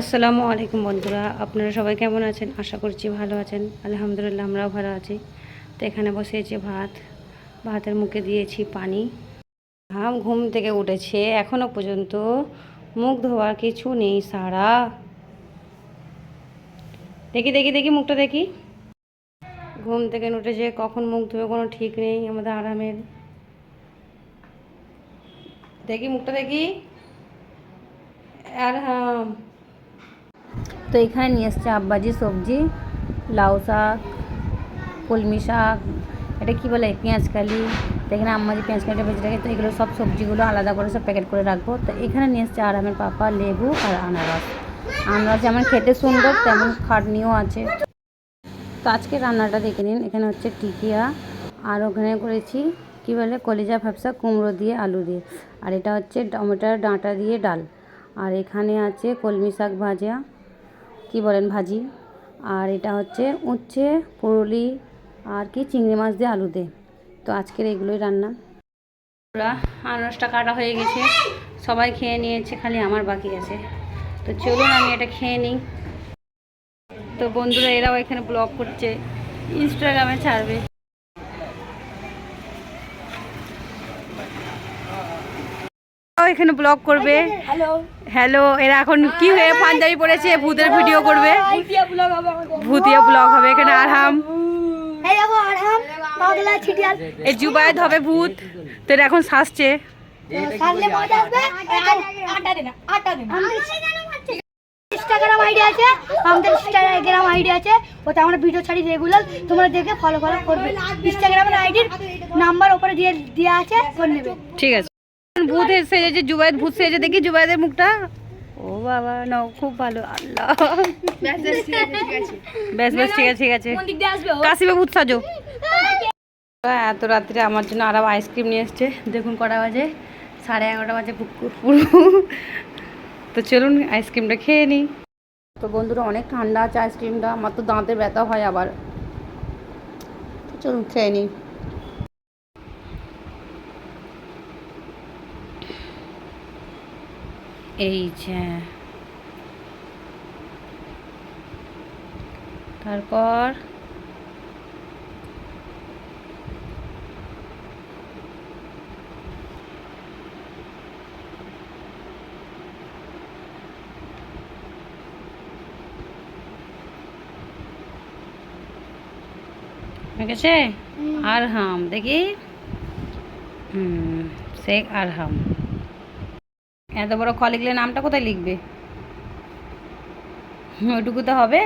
আসসালামু আলাইকুম বন্ধুরা, আপনারা সবাই কেমন আছেন? আশা করছি ভালো আছেন। আলহামদুলিল্লাহ আমরাও ভালো আছি। তো এখানে বসেছি ভাত। ভাতের মুখে দিয়েছি পানি। হাম ঘুম থেকে উঠেছে। এখনও পর্যন্ত মুখ ধোয়ার কিছু নেই, সারা। দেখি দেখি দেখি মুখটা দেখি। ঘুম থেকে উঠেছে, কখন মুখ ধোবে কোনো ঠিক নেই আমাদের আরামের। দেখি মুখটা দেখি। আর হ্যাঁ তো এখানে নিয়ে এসছে আব্বাজি সবজি, লাউ শাক, কলমি শাক, এটা কী বলে পেঁয়াজকালি তো এখানে আম্মাজি পেঁয়াজকালিটা ভেজে রাখে, তো এগুলো সব সবজিগুলো আলাদা করে সব প্যাকেট করে রাখব। তো এখানে নিয়ে এসছে আরামের পাপা, লেবু আর আনারস। আনারস যেমন খেতে সুন্দর, তেমন খাটনিও আছে। তো আজকে রান্নাটা দেখে নিন। এখানে হচ্ছে টিকিয়া, আর ওখানে করেছি কী বলে, কলিজা ফ্যাপসা, কুমড়ো দিয়ে, আলু দিয়ে। আর এটা হচ্ছে টমেটোর ডাঁটা দিয়ে ডাল। আর এখানে আছে কলমি শাক ভাজা। কি বলেন ভাজি? আর এটা হচ্ছে উচ্ছে, পুরুলি আর কি চিংড়ি মাছ দিয়ে আলু দিয়ে। তো আজকের এগুলোই রান্না। আনারসটা কাটা হয়ে গেছে। সবাই খেয়ে নিয়েছে, খালি আমার বাকি আছে। তো চলুন, আমি এটা খেয়ে নিই। তো বন্ধুরা, এরাও এখানে ব্লগ করছে, ইনস্টাগ্রামে ছাড়বে। এখানে ব্লগ করবে। হ্যালো হ্যালো এরা এখন কি হয়ে পাঞ্জাবি পড়েছে? ভূতের ভিডিও করবে। আইডিয়া ব্লগ হবে আমাদের ভূতীয় ব্লগ হবে এখানে আরহাম। এই দেখো আরহাম পাগলা ছিটিয়াল। এই জুবায়েদ হবে ভূত। তো এরা এখন শাসছে সামনে মজা আসবে? আটা দেনা আটা দেনা ইনস্টাগ্রাম আইডি আছে। আমাদের ইনস্টাগ্রাম আইডি আছে। ওতে আমরা ভিডিও ছাড়ি রেগুলার তোমরা দেখে ফলো ফলো করবে। ইনস্টাগ্রামের আইডির নাম্বার ওপরে দিয়ে দেওয়া আছে ফোন নেবে। ঠিক আছে। ভূত সেজেছে জুবায়েদ ভূত সেজে দেখি জুবায়েদের মুখটা। ও বাবা নাও খুব ভালো। আল্লাহ। ব্যাস ব্যাস ঠিক আছে ঠিক আছে। কাশিবে ভূত সাজো। এত রাত্রে আমার জন্য আরও আইসক্রিম নিয়ে এসছে। দেখুন কটা বাজে সাড়ে এগারোটা বাজে পুরো। তো চলুন আইসক্রিমটা খেয়ে নিই। তো বন্ধুরা অনেক ঠান্ডা আছে আইসক্রিমটা আমার তো দাঁতে ব্যথা হয় আবার। তো চলুন খেয়ে নিই। এই যে। তারপর? হয়ে গেছে? আরহাম দেখি। হুম শেখ আরহাম। এত বড় খ লিখলে নামটা কোথায় লিখবে? ওইটুকু তো হবে।